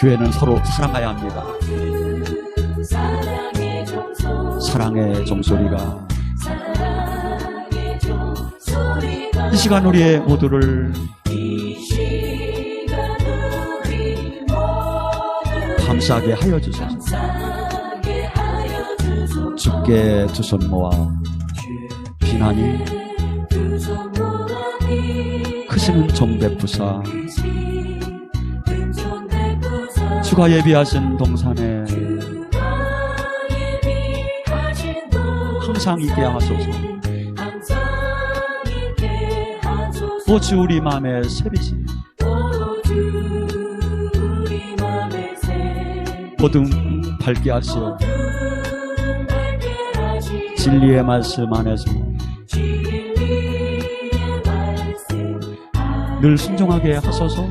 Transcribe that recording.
교회는 서로 사랑해야 합니다. 사랑의 종소 사랑의 종소리가 이 시간 우리의 모두를 감사하게 하여 주소서. 주께 두 손 모아 비난이 크시는 베푸사 주가 예비하신 동산에 항상 있게 하소서. 오주 우리 마음의 새 어둠 밝게 하시고 진리의 말씀 안에서 늘 순종하게 하소서